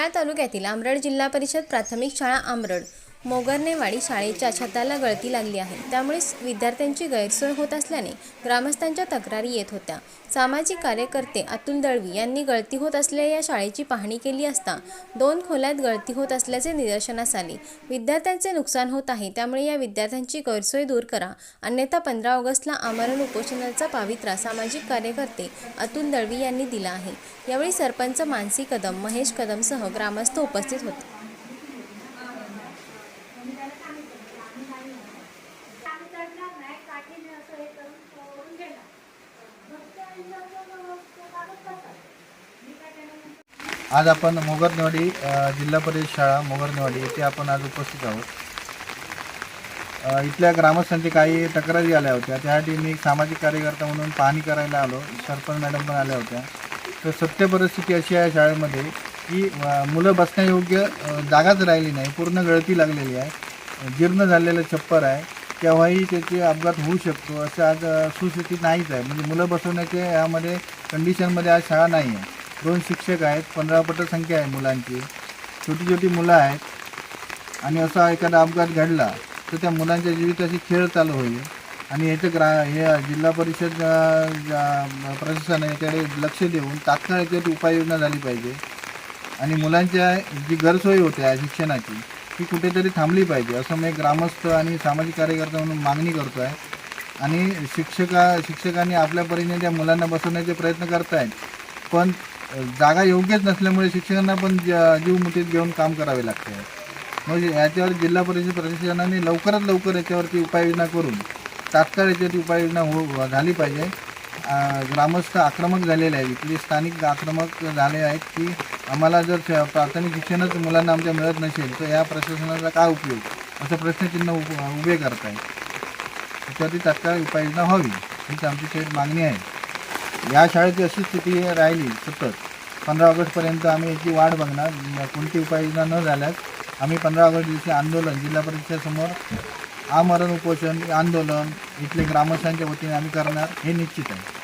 शेगाव तालुक्यातील आमरड जिल्हा परिषद प्राथमिक शाळा आमरड मोगरनेवाडी शाळेच्या छताला गळती लागली आहे. त्यामुळे विद्यार्थ्यांची गैरसोय होत असल्याने ग्रामस्थांच्या तक्रारी येत होत्या. सामाजिक कार्यकर्ते अतुल दळवी यांनी गळती होत असलेल्या या शाळेची पाहणी केली असता दोन खोल्यात गळती होत असल्याचे निदर्शनास आले. विद्यार्थ्यांचे नुकसान होत आहे त्यामुळे या विद्यार्थ्यांची गैरसोय दूर करा. अन्यथा पंधरा ऑगस्टला आमरण उपोषणाचा पावित्रा सामाजिक कार्यकर्ते अतुल दळवी यांनी दिला आहे. यावेळी सरपंच मानसी कदम महेश कदमसह ग्रामस्थ उपस्थित होते. आज आपण मोगरनेवाडी जिल्हा परिषद शाळा मोगरनेवाडी येथे आपण आज उपस्थित आहोत. इथल्या ग्रामस्थांची काही तक्रारी आल्या होत्या. त्यासाठी मी एक सामाजिक कार्यकर्ता म्हणून पाहणी करायला आलो. सरपंच मॅडम पण आल्या होत्या. तर सत्य परिस्थिती अशी आहे शाळेमध्ये की मुलं बसण्यायोग्य जागाच राहिली नाही. पूर्ण गळती लागलेली आहे. जीर्ण झालेलं छप्पर आहे. केव्हाही त्याचे अपघात होऊ शकतो. असं आज सुस्थिती नाहीच आहे. म्हणजे मुलं बसवण्याचे यामध्ये कंडिशनमध्ये आज शाळा नाही आहे दोन शिक्षक आहेत पंधरा पट संख्या आहे मुलांची. छोटी छोटी मुलं आहेत. आणि असा एखादा अपघात घडला तर त्या मुलांच्या जीविताची खेळ चालू होईल. आणि याचं ग्रा हे जिल्हा परिषद अ, ज्या- प्रशासन आहे लक्ष देऊन तात्काळ याच्यात उपाययोजना झाली पाहिजे. आणि मुलांच्या जी गैरसोय होते आहे शिक्षणाची ती कुठेतरी थांबली पाहिजे. असं मी ग्रामस्थ आणि सामाजिक कार्यकर्ता म्हणून मागणी करतो आहे आणि शिक्षका शिक्षकांनी आपल्या परीने त्या मुलांना बसवण्याचे प्रयत्न करत आहेत पण जागा योग्यच नसल्यामुळे शिक्षकांना पण जीव मुठीत घेऊन काम करावे लागते. म्हणजे याच्यावर जिल्हा परिषद प्रशासनाने लवकरात लवकर याच्यावरती उपाययोजना करून तात्काळ याच्यावरती उपाययोजना हो झाली पाहिजे. ग्रामस्थ आक्रमक झालेले आहेत. इथले स्थानिक आक्रमक झाले आहेत की आम्हाला जर प्राथमिक शिक्षणच मुलांना आमच्या मिळत नसेल तर या प्रशासनाचा काय उपयोग? असं प्रश्नचिन्ह उभे करत आहे त्याच्यावरती तात्काळ उपाययोजना व्हावी हीच आमची थेट मागणी आहे. या शाळेची अशी स्थिती राहिली सतत. पंधरा ऑगस्टपर्यंत आम्ही याची वाट बघणार. कोणती उपाययोजना न झाल्यास आम्ही पंधरा ऑगस्ट दिवशी आंदोलन जिल्हा परिषदेसमोर आमरण उपोषण आंदोलन इथले ग्रामस्थांच्या वतीने आम्ही करणार हे निश्चित आहे.